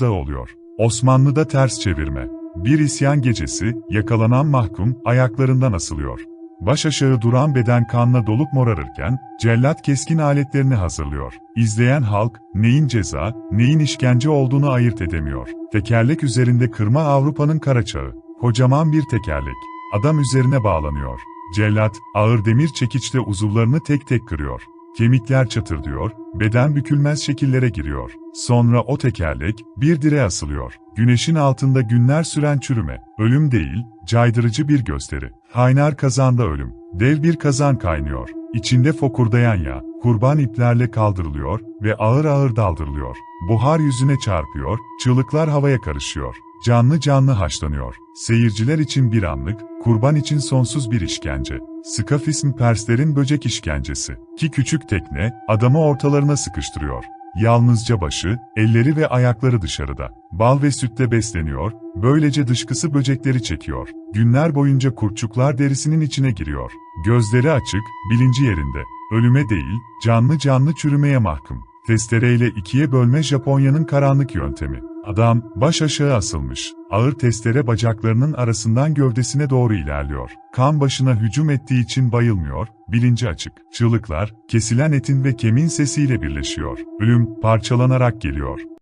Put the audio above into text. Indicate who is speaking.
Speaker 1: da oluyor. Osmanlı'da ters çevirme. Bir isyan gecesi, yakalanan mahkum, ayaklarından asılıyor. Baş aşağı duran beden kanla dolup morarırken, cellat keskin aletlerini hazırlıyor. İzleyen halk, neyin ceza, neyin işkence olduğunu ayırt edemiyor. Tekerlek üzerinde kırma Avrupa'nın karaçağı. Kocaman bir tekerlek. Adam üzerine bağlanıyor. Cellat, ağır demir çekiçle uzuvlarını tek tek kırıyor. Kemikler çatırdıyor, beden bükülmez şekillere giriyor. Sonra o tekerlek, bir direğe asılıyor. Güneşin altında günler süren çürüme, ölüm değil, caydırıcı bir gösteri. Kaynar kazanda ölüm, dev bir kazan kaynıyor. İçinde fokurdayan yağ, kurban iplerle kaldırılıyor ve ağır ağır daldırılıyor. Buhar yüzüne çarpıyor, çığlıklar havaya karışıyor. Canlı canlı haşlanıyor. Seyirciler için bir anlık, kurban için sonsuz bir işkence. Skafism Perslerin böcek işkencesi. Ki küçük tekne, adamı ortalarına sıkıştırıyor. Yalnızca başı, elleri ve ayakları dışarıda. Bal ve sütle besleniyor, böylece dışkısı böcekleri çekiyor. Günler boyunca kurtçuklar derisinin içine giriyor. Gözleri açık, bilinci yerinde. Ölüme değil, canlı canlı çürümeye mahkum. Testereyle ikiye bölme Japonya'nın karanlık yöntemi. Adam, baş aşağı asılmış. Ağır testere bacaklarının arasından gövdesine doğru ilerliyor. Kan başına hücum ettiği için bayılmıyor, bilinci açık. Çığlıklar, kesilen etin ve kemin sesiyle birleşiyor. Ölüm, parçalanarak geliyor.